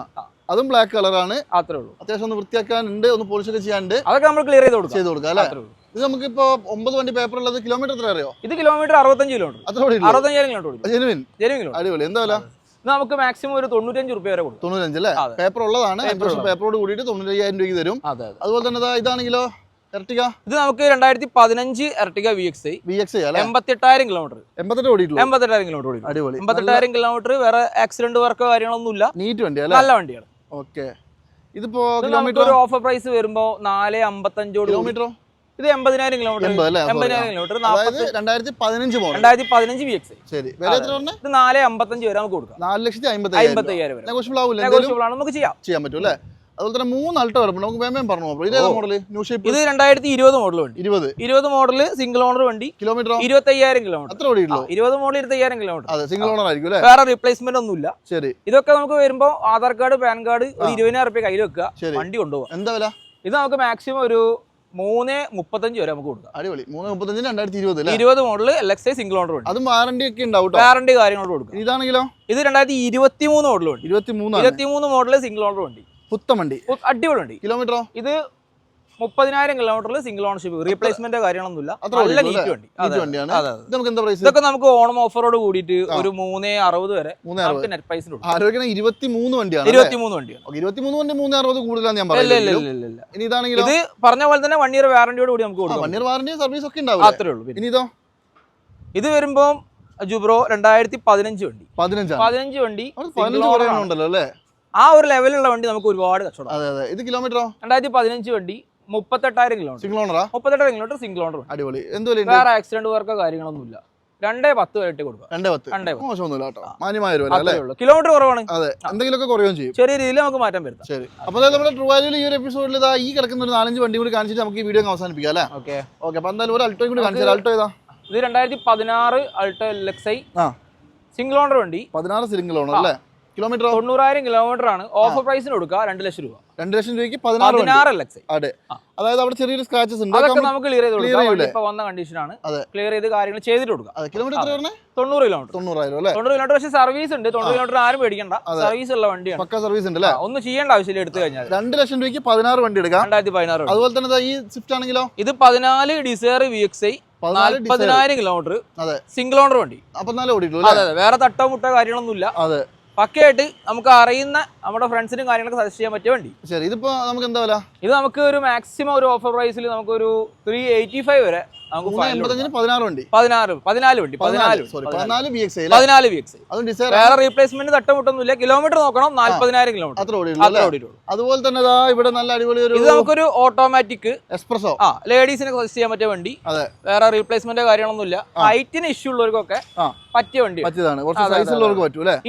അതും ബ്ലാക്ക് കളറാണ് അത്രേ ഉള്ളൂ. അത്യാവശ്യം ഒന്ന് വൃത്തിയാക്കാനുണ്ട് ഒന്ന് പോളിഷ് ഒക്കെ ചെയ്യാനുണ്ട്. അതൊക്കെ നമ്മൾ ക്ലിയർ ചെയ്ത് കൊടുക്കും. ചെയ്ത് കൊടുക്കാം അല്ലേ? ഇത് നമുക്ക് ഇപ്പോ ഒമ്പത് വണ്ടി പേപ്പർ ഉള്ളത് കിലോമീറ്റർ എത്ര അറിയോ? ഇത് കിലോമീറ്റർ അറുപത്തഞ്ച് കിലോമീറ്റർ അറുപത്തഞ്ചായിരം കിലോമീറ്റർ അടിപൊളി. എന്താ വില? നമുക്ക് മാക്സിമം ഒരു തൊണ്ണൂറ്റഞ്ച് റുപ്യ വരെ കൊടുക്കും. തൊണ്ണൂറ്റഞ്ച് അല്ലേ? പേപ്പർ ഉള്ളതാണ് പേപ്പറോട് കൂടിയിട്ട് തൊണ്ണൂറ്റയ്യായിരം രൂപയ്ക്ക് തരും. അതെ അതെ. അതുപോലെ തന്നെ ഇതാണെങ്കിലോ? എർട്ടിക ഇത് നമുക്ക് രണ്ടായിരത്തി പതിനഞ്ച് Ertiga V X I V X അല്ലേ? എൺപത്തെട്ടായിരം കിലോമീറ്റർ എൺപത്തെട്ട് ഓടിയിട്ടുള്ളൂ. എൺപത്തെട്ടായിരം കിലോമീറ്റർ അടിപൊളി. എൺപത്തെട്ടായിരം കിലോമീറ്റർ വേറെ ആക്സിഡന്റ് വർക്കോ കാര്യങ്ങളൊന്നുമില്ല. നീറ്റ് വണ്ടി അല്ലേ? നല്ല വണ്ടിയാണ്. ഓക്കെ. ഇതിപ്പോ ഇത് കിലോമീറ്റർ ഓഫർ പ്രൈസ് വരുമ്പോ നാല് അമ്പത്തഞ്ചോട്. കിലോമീറ്ററോ ഇത് എൺപതിനായിരം കിലോമീറ്റർ എൺപതിനായിരം കിലോമീറ്റർ രണ്ടായിരത്തി പതിനഞ്ച് മോഡൽ. രണ്ടായിരത്തി പതിനഞ്ച് വി എക്സ് ഐ ശരി. വില എത്ര പറഞ്ഞേ? ഇത് നാല് അമ്പത്തഞ്ച് വരെ നമുക്ക് കൊടുക്കാം. നാല് ലക്ഷത്തി അമ്പത്തി അയ്യായിരം ചെയ്യാം. ചെയ്യാൻ പറ്റും അല്ലേ? അതുപോലെ തന്നെ മൂന്ന് അൾട്ടോ വരുമ്പോൾ നമുക്ക് വേഗം പറഞ്ഞു ഇതേതാ മോഡൽ ന്യൂ ഷേപ്പ് ഇത് രണ്ടായിരത്തി ഇരുപത് മോഡൽ വണ്ടി. ഇരുപത്. ഇരുപത് മോഡൽ സിംഗിൾ ഓണർ വണ്ടി. കിലോമീറ്റർ ഇരുപത്തി അയ്യായിരം കിലോമീറ്റർ അത്ര ഓടിയിട്ടുള്ളൂ. ഇരുപത് മോഡൽ ഇരുപത്തി അയ്യായിരം കിലോമീറ്റർ അതെ സിംഗിൾ ഓണർ ആയിരിക്കും അല്ലേ? വേറെ റീപ്ലേസ്മെന്റ് ഒന്നുമില്ല. ശരി. ഇതൊക്കെ നമുക്ക് വരുമ്പോൾ ആധാർ കാർഡ് പാൻ കാർഡ് ഒരു ഇരുപതിനായിരം റുപ്യ കയ്യിൽ വെക്കുക. വണ്ടി കൊണ്ടുപോകാം എന്താ വില? ഇത് നമുക്ക് മാക്സിമം ഒരു മൂന്ന് മുപ്പത്തഞ്ച് വരെ നമുക്ക് കൊടുക്കാം. അടിപൊളി. മൂന്ന് മുപ്പത്തഞ്ച് രണ്ടായിരത്തി ഇരുപത് ഇരുപത് model L X I single owner അതും വാറണ്ടി ഒക്കെ ഉണ്ടാവും വാറണ്ടി കാര്യങ്ങളോട് കൊടുക്കും. ഇതാണെങ്കിലോ? ഇത് രണ്ടായിരത്തി ഇരുപത്തി മൂന്ന് മോഡൽ ഉണ്ട്. ഇരുപത്തി മൂന്ന് ഇരുപത്തി മൂന്ന് മോഡൽ സിംഗിൾ ഓണർ വണ്ടി പുത്തം വണ്ടി അടിപൊളി വണ്ടി കിലോമീറ്ററോ? ഇത് മുപ്പതിനായിരം കിലോമീറ്ററിൽ സിംഗിൾ ഓണർഷിപ്പ് റീപ്ലേസ്മെന്റ് കാര്യങ്ങളൊന്നുമില്ല. നല്ല നീറ്റ്? വണ്ടി. നമുക്ക് എന്താ പ്രൈസ് ഇതൊക്കെ നമുക്ക് ഓണം ഓഫറോട് കൂടിയിട്ട് ഒരു മൂന്ന് അറുപത് വരെ നമുക്ക് നെറ്റ് പ്രൈസിന് ആരോഗ്യം വണ്ടിയാണ് വണ്ടി മൂന്ന് അറുപത് കൂടുതലാണ് ഞാൻ പറയുന്നത്. ഇനി ഇത് പറഞ്ഞ പോലെ തന്നെ വൺ ഇയർ വാറന്റിയോട് കൂടി നമുക്ക് കൊടുക്കാം. വൺ ഇയർ വാറണ്ടി സർവീസ് ഒക്കെ ഉണ്ടാവും അത്രേ ഉള്ളൂ ഇനി ഇതോ? ഇത് വരുമ്പോൾ ജുബ്രോ രണ്ടായിരത്തി പതിനഞ്ച് വണ്ടി. പതിനഞ്ച് വണ്ടി അല്ലേ? ആ ഒരു ലെവലുള്ള വണ്ടി നമുക്ക് ഒരുപാട് കച്ചവടം. അതെ അതെ. ഇത് കിലോമീറ്ററോ രണ്ടായിരത്തി പതിനഞ്ച് വണ്ടി മുപ്പത്തെട്ടായിരം കിലോമീറ്റർ സിംഗിൾ ഓണറാ മുപ്പത്തെട്ടായിരം കിലോമീറ്റർ സിംഗിൾ ഓണർ അടിപൊളി. എന്ത് വില വേറെ ആക്സിഡന്റ് വർക്കോ കാര്യങ്ങളൊന്നുമില്ല. രണ്ടേ പത്ത് വരെ ഇട്ട് കൊടുക്കുക. രണ്ടേ പത്ത്. രണ്ടേ. മോശമൊന്നുമില്ല കേട്ടോ. മാന്യമായ ഒരു അല്ലേ? കിലോമീറ്റർ കുറവാണ്. അതെ. എന്തെങ്കിലുമൊക്കെ കുറയുകയും ചെയ്യും. ചെറിയ രീതിയിൽ നമുക്ക് മാറ്റം വരും ശരി. അപ്പോൾ നമ്മുടെ ട്രൂവാലിയിൽ ഈ ഒരു എപ്പിസോഡിൽ ഇതാ ഈ കിടക്കുന്ന ഒരു നാലഞ്ച് വണ്ടി കൂടി കാണിച്ചിട്ട് നമുക്ക് ഈ വീഡിയോ അവസാനിപ്പിക്കാം അല്ലേ? ഓക്കെ ഓക്കെ അപ്പോൾ എന്തായാലും ഒരു അൾട്ടോയും കൂടി കാണിച്ചാൽ അൾട്ടോ ഏതാ? ഇത് രണ്ടായിരത്തി പതിനാറ് അൾട്ടോ എൽ എക്സ് ഐ ആ. സിംഗിൾ ഓണർ വണ്ടി. പതിനാറ് സിംഗിൾ ഓണർ അല്ലേ? കിലോമീറ്റർ തൊണ്ണൂറായിരം കിലോമീറ്റർ ആണ്. ഓഫർ പ്രൈസിന് കൊടുക്കുക. രണ്ട് ലക്ഷം രൂപ. രണ്ട് ലക്ഷം രൂപയ്ക്ക് പതിനാറ് ഐ അതെ. അതായത് അവിടെ ചെറിയൊരു സ്ക്രാച്ചസ് ഉണ്ട്. അതൊക്കെ നമുക്ക് ക്ലിയർ ചെയ്ത്? ഇപ്പൊ വന്ന കണ്ടീഷനാണ്. ക്ലിയർ ചെയ്ത് കാര്യങ്ങൾ ചെയ്തിട്ട് കൊടുക്കാം. അതെ. കിലോമീറ്റർ തൊണ്ണൂറ് കിലോമീറ്റർ തൊണ്ണൂറായിരം അല്ലേ? തൊണ്ണൂറ് കിലോമീറ്റർ പക്ഷേ സർവീസ് ഉണ്ട്. തൊണ്ണൂറ് കിലോമീറ്റർ ആരും പേടിക്കണ്ട. സർവീസ് ഉള്ള വണ്ടിയാണ്. പക്ക സർവീസ് ഉണ്ട് അല്ലേ ഒന്നും ചെയ്യേണ്ട ആവശ്യമില്ല എടുത്തു കഴിഞ്ഞാൽ രണ്ട് ലക്ഷം രൂപയ്ക്ക് പതിനാറ് വണ്ടി എടുക്കാം. രണ്ടായിരത്തി പതിനാറ് അതുപോലെ തന്നെ ഈ സ്വിഫ്റ്റ് ആണെങ്കിലോ? ഇത് പതിനാല് ഡിസയർ വി എക്സ് ഐ നാല്പതിനായിരം കിലോമീറ്റർ അതെ. സിംഗിൾ ഓണർ വണ്ടി. അപ്പൊ ഓടിയിട്ടുള്ളൂ അതെ വേറെ തട്ടോ മുട്ടോ കാര്യങ്ങളൊന്നുമില്ല. അതെ. പക്കയായിട്ട് നമുക്ക് അറിയുന്ന നമ്മുടെ ഫ്രണ്ട്സിനും കാര്യങ്ങളൊക്കെ സജസ്റ്റ് ചെയ്യാൻ പറ്റിയ വണ്ടി. ശരി ഇതിപ്പോ നമുക്ക് എന്താ വില? ഇത് നമുക്ക് ഒരു മാക്സിമം ഒരു ഓഫർ പ്രൈസിൽ നമുക്കൊരു ത്രീ എയ്റ്റി ഫൈവ് വരെ വേറെ റീപ്ലേസ്മെന്റ് തട്ടമുട്ടൊന്നുമില്ല. കിലോമീറ്റർ നോക്കണം നാല്പതിനായിരം കിലോമീറ്റർ അതുപോലെ തന്നെ ഇവിടെ നല്ല അടിപൊളി ഇത് നമുക്കൊരു ഓട്ടോമാറ്റിക് എക്സ്പ്രസോ ആ ലേഡീസിനെ സജസ്റ്റ് ചെയ്യാൻ പറ്റിയ വണ്ടി. വേറെ റീപ്ലേസ്മെന്റ് കാര്യങ്ങളൊന്നുമില്ല. ഹൈറ്റിന് ഇഷ്യൂ ഉള്ളവർക്കൊക്കെ പറ്റിയ വണ്ടി.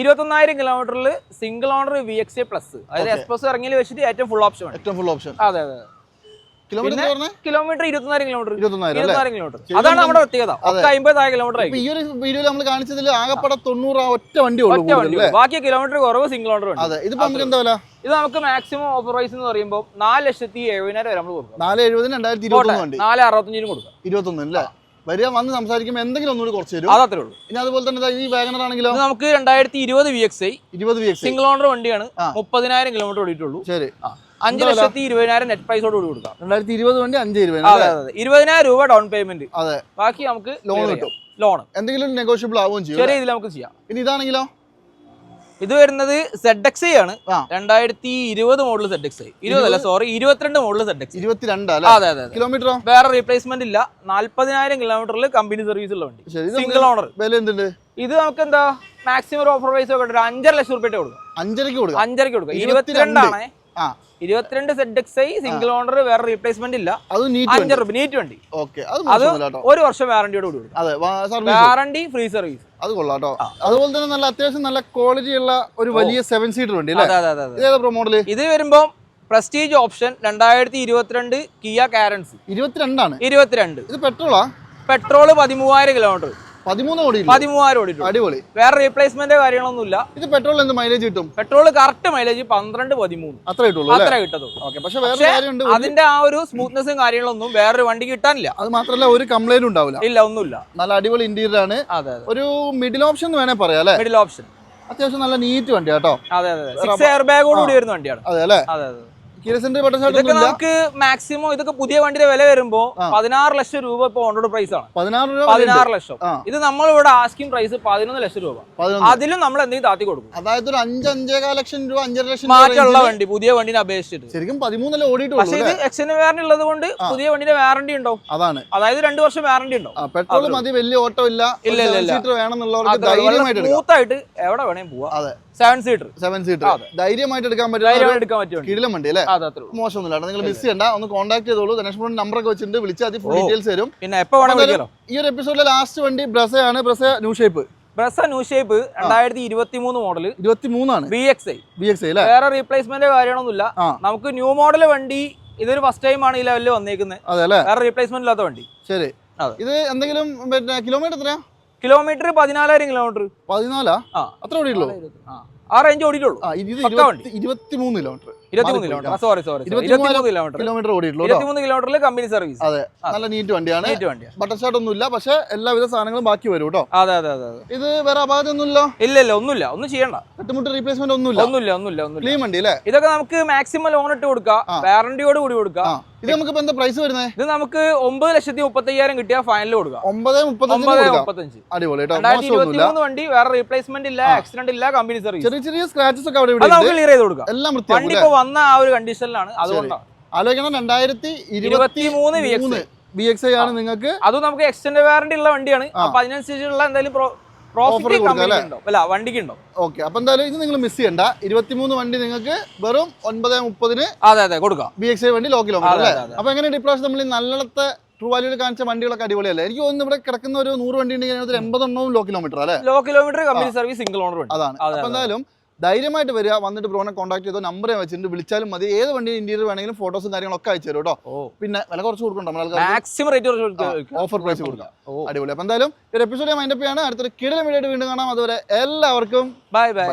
ഇരുപത്തൊന്നായിരം കിലോമീറ്ററിൽ single owner V X A plus അതായത് എക്സ്പ്രസ് ഇറങ്ങിയിൽ വെച്ചിട്ട് ഏറ്റവും ഫുൾ ഓപ്ഷൻ ഏറ്റവും ഫുൾ ഓപ്ഷൻ അതെ അതെ. കിലോമീറ്റർ കിലോമീറ്റർ അതാണ് നമ്മുടെ പ്രത്യേകത. ഒക്കെ അമ്പതായ കിലോമീറ്റർ ഈ ഒരു വീഡിയോയിൽ നമ്മൾ കാണിച്ചതിൽ ആകെപ്പാടെ തൊണ്ണൂറ് ആ ഒറ്റ വണ്ടി ഉള്ളൂ ബാക്കി കിലോമീറ്റർ കുറവ് സിംഗിൾ ഓണർ അതെ. ഇതിപ്പോ നമുക്ക് എന്താ വില? ഇത് നമുക്ക് മാക്സിമം ഓഫർ പ്രൈസ് എന്ന് പറയുമ്പോൾ നാല് ലക്ഷത്തി എഴുപതിനായിരം വരെ നമ്മൾ കൊടുക്കും. നാല് എഴുപതിന് രണ്ടായിരത്തി ഇരുപത്തൊന്ന് വണ്ടി. നാല് അറുപത്തഞ്ചിനും കൊടുക്കാം. ഇരുപത്തൊന്ന് അല്ലേ? വരിക വന്ന് സംസാരിക്കുമ്പോൾ എന്തെങ്കിലും ഒന്നുകൂടി കുറച്ച് തരും. അതത്രേ ഉള്ളൂ. ഇനി അതുപോലെ തന്നെ ഈ വാഗണർ ആണെങ്കിലോ? നമുക്ക് രണ്ടായിരത്തി ഇരുപത് വി എക്സ് ഐ ഇരുപത് വി എക്സ് സിംഗിൾ ഓണർ വണ്ടിയാണ്. മുപ്പതിനായിരം കിലോമീറ്റർ ഓടിയിട്ടുള്ളൂ. ശരി. അഞ്ച് ലക്ഷത്തി ഇരുപതിനായിരം നെറ്റ് പ്രൈസോട് കൂടി കൊടുക്കാം. രണ്ടായിരത്തി ഇരുപത് വണ്ടി അഞ്ച് ഇരുപതിനായിരം രൂപ ഡൗൺ പേയ്മെന്റ് അതെ. ബാക്കി നമുക്ക് ലോൺ കിട്ടും. ലോൺ എന്തെങ്കിലും നെഗോഷ്യബിൾ ആവുകയും ചെയ്യും ചെറിയ ഇതിൽ നമുക്ക് ചെയ്യാം. ഇനി ഇതാണെങ്കിലോ? ഇത് വരുന്നത് സെഡ് എക്സ് ആണ്. രണ്ടായിരത്തി ഇരുപത് മോഡൽ സെഡ് എക്സ് ഇരുപതല്ല സോറി ഇരുപത്തിരണ്ട് മോഡൽ സെഡ് എക്സ് ഇരുപത്തിരണ്ട് അതെ അതെ കിലോമീറ്ററോ? വേറെ റീപ്ലേസ്മെന്റ് ഇല്ല. നാല്പതിനായിരം കിലോമീറ്ററിൽ കമ്പനി സർവീസ് ഉള്ള വണ്ടി. സിംഗിൾ ഓണർ വില എന്തുണ്ട്? ഇത് നമുക്ക് എന്താ മാക്സിമം ഓഫർ പ്രൈസ് ഒക്കെ അഞ്ചര ലക്ഷം റുപ്യ കൊടുക്കാം. അഞ്ചരക്ക് കൊടുക്കാം. അഞ്ചരക്ക് കൊടുക്കാം. ഇരുപത്തിരണ്ട്. ഇരുപത്തിരണ്ടാണ്. ഇരുപത്തിരണ്ട് Z X I single owner വേറെ റീപ്ലേസ്മെന്റ് ഇല്ല. അഞ്ചര റുപ്യ നീറ്റ് വണ്ടി അത് ഒരു വർഷം വാറണ്ടിയോട് കൂടി വാറണ്ടി ഫ്രീ സർവീസ് അത് കൊള്ളാം കേട്ടോ. അതുപോലെ തന്നെ നല്ല അത്യാവശ്യം നല്ല ക്വാളിറ്റി ഉള്ള ഒരു വലിയ സെവൻ സീറ്റർ വണ്ടി മോഡൽ ഇത് വരുമ്പോ പ്രസ്റ്റീജ് ഓപ്ഷൻ രണ്ടായിരത്തി ഇരുപത്തിരണ്ട് കിയ കാരൻസ് ഇരുപത്തിരണ്ടാണ്? ഇരുപത്തിരണ്ട്. ഇത് പെട്രോളാ പെട്രോൾ പതിമൂവായിരം കിലോമീറ്റർ പതിമൂന്ന് ഓടിയില്ല പതിമൂവായിരം ഓടിയിട്ടു അടിപൊളി. വേറെ റീപ്ലേസ്മെന്റ് കാര്യങ്ങളൊന്നുമില്ല. ഇത് പെട്രോൾ എന്ത് മൈലേജ് കിട്ടും? പെട്രോൾ കറക്റ്റ് മൈലേജ് പന്ത്രണ്ട് പതിമൂന്ന്. അത്ര കിട്ടുള്ളൂ അത്ര കിട്ടത്തുള്ളൂ. അതിന്റെ ആ ഒരു സ്മൂത്ത്നെസ്സും കാര്യങ്ങളൊന്നും വേറൊരു വണ്ടി കിട്ടാനില്ല. അത് മാത്രമല്ല ഒരു കംപ്ലൈന്റ് ഉണ്ടാവില്ല. ഇല്ല ഒന്നുമില്ല. നല്ല അടിപൊളി ഇന്റീരിയർ ആണ്. അതെ ഒരു മിഡിൽ ഓപ്ഷൻ എന്ന് വേണേ പറയാം അല്ലേ? മിഡിൽ ഓപ്ഷൻ അത്യാവശ്യം നല്ല നീറ്റ് വണ്ടിയാട്ടോ അതെ അതെ സിക്സ് എയർ ബാഗോട് കൂടി വരുന്ന വണ്ടിയാണ്. അതെ അല്ലേ? അതെ അതെ. ഇതൊക്കെ നമുക്ക് മാക്സിമം ഇതൊക്കെ പുതിയ വണ്ടിയുടെ വില വരുമ്പോ പതിനാറ് ലക്ഷം രൂപ ഇപ്പൊ ഓൺറോഡ് പ്രൈസ് ആണ്. പതിനാറ് ലക്ഷം. ഇത് നമ്മൾ ഇവിടെ ആസ്കിംഗ് പ്രൈസ് പതിനൊന്ന് ലക്ഷം രൂപ. അതിലും നമ്മൾ എന്തെങ്കിലും താത്തി കൊടുക്കും. അതായത് ഒരു അഞ്ച് അഞ്ചേകാൽ ലക്ഷം രൂപ അഞ്ചര ലക്ഷം മാറ്റുള്ള മാറ്റമുള്ള വണ്ടി പുതിയ വണ്ടിനെ അപേക്ഷിച്ചിട്ട്. ശരിക്കും പതിമൂന്നിൽ ഓടിയിട്ട് പക്ഷേ ഇത് എക്സിന് വാറണ്ടി ഉള്ളത് കൊണ്ട് പുതിയ വണ്ടിന്റെ വാറണ്ടി ഉണ്ടോ? അതാണ്. അതായത് രണ്ടു വർഷം വാറണ്ടി ഉണ്ടോ? പെട്രോൾ മതി വലിയ ഓട്ടോ ഇല്ല ഇല്ല, ഇല്ല, വേണമെന്നുള്ളവർക്ക് ധൈര്യമായിട്ട് എടുക്കാം. സ്മൂത്ത് ആയിട്ട് എവിടെ വേണേലും പോവാം. അതെ. സെവൻ സീറ്റർ സെവൻ സീറ്റർ ധൈര്യമായിട്ട് എടുക്കാൻ പറ്റും എടുക്കാൻ പറ്റും വണ്ടി കിടിലം വണ്ടി അല്ലേ മോശമൊന്നുമില്ല നിങ്ങൾ മിസ് ചെയ്യണ്ട. ഒന്ന് കോൺടാക്ട് ചെയ്തോളൂ. ധനേഷ് നമ്പർ ഒക്കെ വെച്ചിട്ടുണ്ട്. വിളിച്ചാൽ അത് ഫുൾ ഡീറ്റെയിൽസ് തരും. പിന്നെ എപ്പോ വേണമെങ്കിലും ഈ ഒരു എപ്പിസോഡിലെ ലാസ്റ്റ് വണ്ടി ബ്രസയാണ് Brezza new shape Brezza new shape രണ്ടായിരത്തി ഇരുപത്തി മൂന്ന് മോഡൽ ഇരുപത്തി മൂന്നാണ് B X I B X അല്ലേ വേറെ റീപ്ലേസ്മെന്റ് കാര്യമൊന്നുമില്ല നമുക്ക് ന്യൂ മോഡൽ വണ്ടി ഇതൊരു ഫസ്റ്റ് ടൈം ആണ് ഈ ലെവലിൽ വന്നേക്കുന്നത്. വേറെ റീപ്ലേസ്മെന്റ് ഇല്ലാത്ത വണ്ടി. ശരി. ഇത് എന്തെങ്കിലും പിന്നെ കിലോമീറ്റർ എത്രയാ? കിലോമീറ്റർ പതിനാലായിരം കിലോമീറ്റർ. പതിനാലാ? അത്ര ഓടിയുള്ളൂ ആ. റേഞ്ച് ഓടിയിട്ടുള്ളൂ. കിലോമീറ്റർ. ഇരുപത്തിമൂന്ന് കിലോമീറ്റർ. സോറി സോറി ഇരുപത്തിമൂന്ന് കിലോമീറ്റർ. കിലോമീറ്റർ ഓടിയിട്ടുള്ളൂ കേട്ടോ. ഇരുപത്തിമൂന്ന് കിലോമീറ്ററിൽ കമ്പനി സർവീസ് അതെ നല്ല നീറ്റ് വണ്ടിയാണ്. നീറ്റ് വണ്ടിയാണ് ബട്ടർ ഷർട്ട് ഒന്നും ഇല്ല പക്ഷെ എല്ലാവിധ സാധനങ്ങളും ബാക്കി വരും കേട്ടോ. അതെ അതെ അതെ ഇത് വേറെ അപാകത ഒന്നുമില്ലോ ഇല്ല ഇല്ല ഒന്നുമില്ല. ഒന്നും ചെയ്യണ്ട. തട്ടുമുട്ട് റീപ്ലേസ്മെന്റ് ഒന്നുമില്ല? ഒന്നുമില്ല ഒന്നുമില്ല ഒന്നുമില്ല. ക്ലീൻ വണ്ടി അല്ലേ? ഇതൊക്കെ നമുക്ക് മാക്സിമം ലോൺ ഇട്ട് കൊടുക്കാം. വാറണ്ടിയോട് കൂടി കൊടുക്കാം. ഇത് നമുക്ക് ഇപ്പൊ എന്താ പ്രൈസ് വരുന്നത് ഇത് നമുക്ക് ഒമ്പത് ലക്ഷത്തി മുപ്പത്തി അയ്യായിരം കിട്ടിയ ഫൈനൽ കൊടുക്കാം. ഒമ്പത് മുപ്പത്തഞ്ച്. അടിപൊളി മൂന്ന് വണ്ടി വേറെ റീപ്ലേസ്മെന്റ് ഇല്ല ആക്സിഡന്റ് ഇല്ല കമ്പനി സർവീസ് ചെറിയ ചെറിയ സ്ക്രാച്ചസ് ഒക്കെ അവിടെ നമുക്ക് ക്ലിയർ ചെയ്ത് കൊടുക്കാം. എല്ലാം വണ്ടി ഇപ്പൊ വന്ന ആ ഒരു കണ്ടീഷനിലാണ് അതുകൊണ്ടാണ്. ആലോചിക്കണം രണ്ടായിരത്തി ഇരുപത്തി മൂന്ന് ബി എക്സ് ഐ ആണ് നിങ്ങൾക്ക് അത് നമുക്ക് എക്സ്റ്റൻഡ് വാറണ്ടി ഉള്ള വണ്ടിയാണ്. അപ്പൊ അതിനനുസരിച്ചുള്ള എന്തെങ്കിലും പ്രോഫിറ്റ് അല്ല? വണ്ടിക്ക് ഉണ്ടോ ഓക്കെ അപ്പൊ എന്തായാലും ഇത് നിങ്ങൾ മിസ് ചെയ്യണ്ട. ഇരുപത്തിമൂന്ന് വണ്ടി നിങ്ങൾക്ക് വെറും ഒൻപത് മുപ്പതിന് അതെ അതെ കൊടുക്കാം. ബി എക്സ് വണ്ടി ലോ കിലോമീറ്റർ അല്ലേ. അപ്പൊ എങ്ങനെയുണ്ട് ഇപ്രാവശ്യം നമ്മൾ നല്ലത്തെ ട്രൂ വാല്യൂ കാണിച്ച വണ്ടികളൊക്കെ അടിപൊളിയല്ലേ? എനിക്ക് തോന്നുന്നു ഇവിടെ കിടക്കുന്ന ഒരു നൂറ് വണ്ടി ഉണ്ടെങ്കിൽ അതിനകത്ത് എൺപതെണ്ണവും ലോ കിലോമീറ്റർ അല്ലേ? Low kilometre company service single owner അതാണ്. അതെ, അപ്പൊ എന്തായാലും ധൈര്യമായിട്ട് വരിക വന്നിട്ട് ബ്രോനെ കോൺടാക്ട് ചെയ്തോ നമ്പർ ഞാൻ വെച്ചിട്ട് വിളിച്ചാലും മതി. ഏത് വണ്ടി ഇന്റീരിയർ വേണമെങ്കിലും ഫോട്ടോസും കാര്യങ്ങളൊക്കെ അയച്ചു തരും കേട്ടോ. പിന്നെ വില കുറച്ച് കൊടുക്കണ്ട ഓഫർ പ്രൈസ് കൊടുക്കാം. അടിപൊളി. അപ്പൊ എന്തായാലും ഒരു എപ്പിസോഡ് മൈൻഡപ്പ് ചെയ്യാണ്. അടുത്തൊരു കിടലം വീഡിയോ വീണ്ടും കാണാം. അതുവരെ എല്ലാവർക്കും ബൈ ബൈ